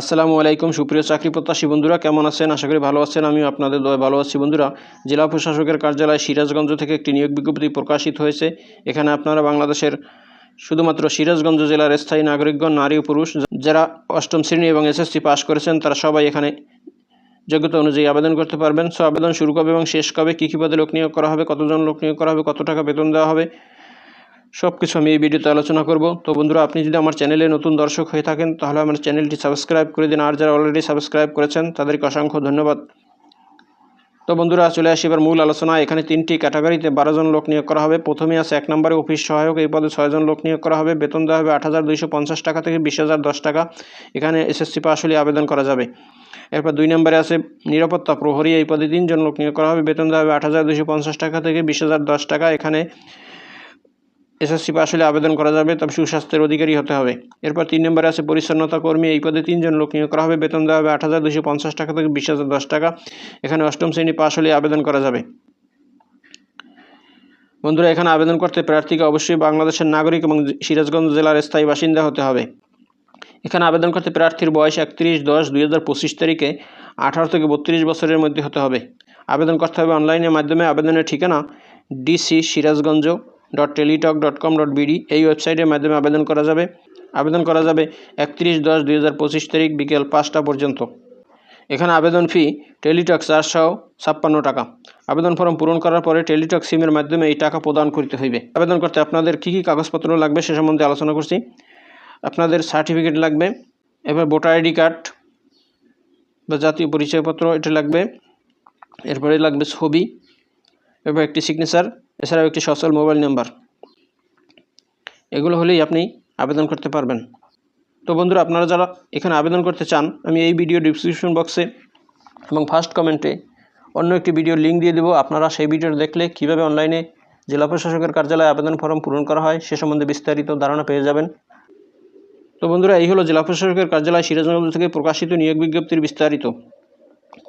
আসসালামু আলাইকুম, সুপ্রিয় চাকরি প্রত্যাশী বন্ধুরা, কেমন আছেন? আশা করি ভালো আছেন আমি আপনাদের দয় ভালো আছি। বন্ধুরা, জেলা প্রশাসকের কার্যালয় সিরাজগঞ্জ থেকে একটি নিয়োগ বিজ্ঞপ্তি প্রকাশিত হয়েছে। এখানে আপনারা বাংলাদেশের শুধুমাত্র সিরাজগঞ্জ জেলার স্থায়ী নাগরিকগণ, নারী ও পুরুষ, যারা অষ্টম শ্রেণি এবং এসএসসি পাস করেছেন, তারা সবাই এখানে যোগ্যতা অনুযায়ী আবেদন করতে পারবেন। সো আবেদন শুরু কবে এবং শেষ কবে, কী কী পদে লোক নিয়োগ করা হবে, কতজন লোক নিয়োগ করা হবে, কত টাকা বেতন দেওয়া হবে সব কিছু আমি এই ভিডিওতে আলোচনা করব। তো বন্ধুরা, আপনি যদি আমার চ্যানেলে নতুন দর্শক হয়ে থাকেন, তাহলে আমার চ্যানেলটি সাবস্ক্রাইব করে দিন। আর যারা অলরেডি সাবস্ক্রাইব করেছেন, তাদেরকে অসংখ্য ধন্যবাদ। তো বন্ধুরা, চলে আসি এবার মূল আলোচনা এখানে তিনটি ক্যাটাগরিতে বারো জন লোক নিয়োগ করা হবে। প্রথমে আছে এক নম্বরে অফিস সহায়ক। এই পদে ছয়জন লোক নিয়োগ করা হবে। বেতন দেওয়া হবে আট হাজার দুইশো পঞ্চাশ টাকা থেকে বিশ হাজার দশ টাকা। এখানে এসএসসি পাস হলে আবেদন করা যাবে। এরপর দুই নম্বরে আছে নিরাপত্তা প্রহরী। এই পদে তিনজন লোক নিয়োগ করা হবে। বেতন দেওয়া হবে আট হাজার দুইশো পঞ্চাশ টাকা থেকে বিশ হাজার দশ টাকা। এখানে এসএসসি পাস হলে আবেদন করা যাবে, তবে সুস্বাস্থ্যের অধিকারী হতে হবে। এরপর তিন নম্বরে আছে পরিচ্ছন্নতা কর্মী, এই পদে তিনজন লোক নিয়োগ করা হবে। বেতন দেওয়া হবে আট হাজার দুশো পঞ্চাশ টাকা থেকে বিশ হাজার দশ টাকা। এখানে অষ্টম শ্রেণি পাস হলে আবেদন করা যাবে। বন্ধুরা, এখানে আবেদন করতে প্রার্থীকে অবশ্যই বাংলাদেশের নাগরিক এবং সিরাজগঞ্জ জেলার স্থায়ী বাসিন্দা হতে হবে। এখানে আবেদন করতে প্রার্থীর বয়স একত্রিশ, দশ, দুই হাজার পঁচিশ তারিখে আঠারো থেকে বত্রিশ বছরের মধ্যে হতে হবে। আবেদন করতে হবে অনলাইনের মাধ্যমে। আবেদনের ঠিকানা DC Sirajganj dot Teletalk dot com dot BD এই ওয়েবসাইটের মাধ্যমে আবেদন করা যাবে। আবেদন করা যাবে একত্রিশ দশ দুই হাজার পঁচিশ তারিখ বিকেল পাঁচটা পর্যন্ত। এখানে আবেদন ফি টেলিটক চারশো ছাপ্পান্ন টাকা। আবেদন ফর্ম পূরণ করার পরে টেলিটক সিমের মাধ্যমে এই টাকা প্রদান করতে হইবে। আবেদন করতে আপনাদের কী কী কাগজপত্র লাগবে সে সম্বন্ধে আলোচনা করছি। আপনাদের সার্টিফিকেট লাগবে এবার ভোটার আইডি কার্ড বা জাতীয় পরিচয়পত্র এটা লাগবে, এরপরে লাগবে ছবি, এরপর একটি সিগনেচার এছাড়াও একটি সচল মোবাইল নাম্বার। এগুলো হলেই আপনি আবেদন করতে পারবেন। তো বন্ধুরা, আপনারা যারা এখানে আবেদন করতে চান, আমি এই ভিডিও ডিসক্রিপশন বক্সে এবং ফার্স্ট কমেন্টে অন্য একটি ভিডিওর লিঙ্ক দিয়ে দেবো। আপনারা সেই ভিডিওটা দেখলে কীভাবে অনলাইনে জেলা প্রশাসকের কার্যালয়ে আবেদন ফর্ম পূরণ করা হয়, সে সম্বন্ধে বিস্তারিত ধারণা পেয়ে যাবেন। তো বন্ধুরা, এই হলো জেলা প্রশাসকের কার্যালয় সিরাজগঞ্জ থেকে প্রকাশিত নিয়োগ বিজ্ঞপ্তির বিস্তারিত।